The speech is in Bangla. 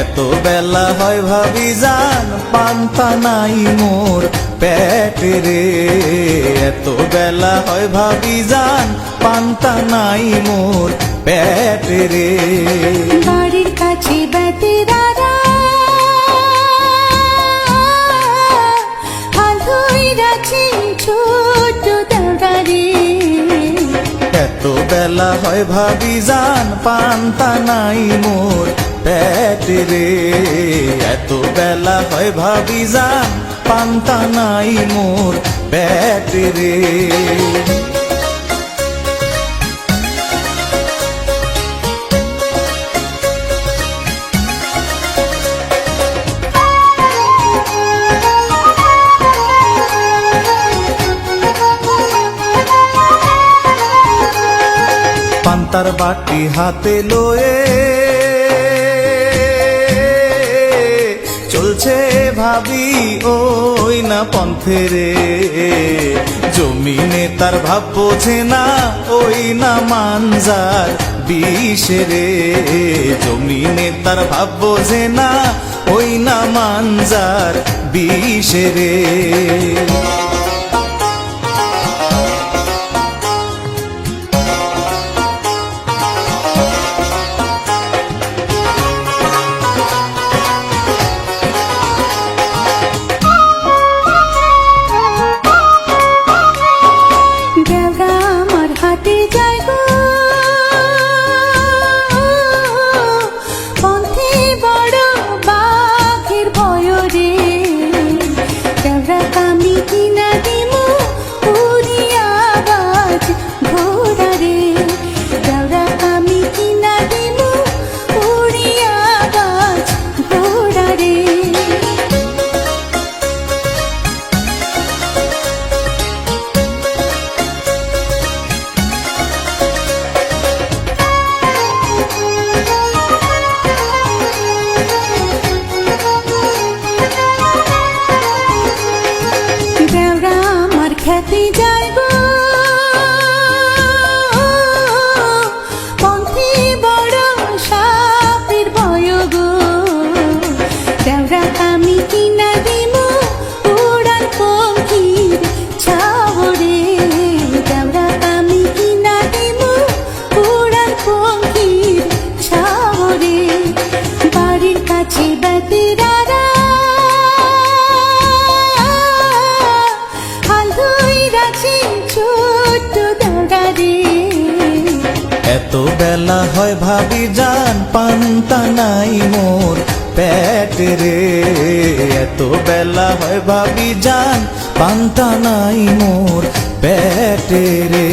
এত বেলা হয় ভাবি জান পান্তা নাই মোর পেটে রে। এত বেলা হয় ভাবি জান পান্তা নাই মোর পেটে রে। বাড়ির কাছে বেতেরারা বেলা হয় ভাবি, জান, পান্তা নাই মোর পেটে রে। এত বেলা হয় ভাবি, জান, পান্তা নাই মোর পেটে রে। পান্তার বাটি হাতে লয়ে। চলছে ভাবি ওই না পন্থে রে। জমিনে তার ভাব বোঝে না, ওই না মানজার বিষে রে। জমিনে তার ভাব বোঝে না, ওই না মানজার বিষে রে। এত বেলা হয় ভাবি, জান পান্তা নাই মোর পেটে রে। এত বেলা হয় ভাবি, জান পান্তা নাই মোর পেটে রে।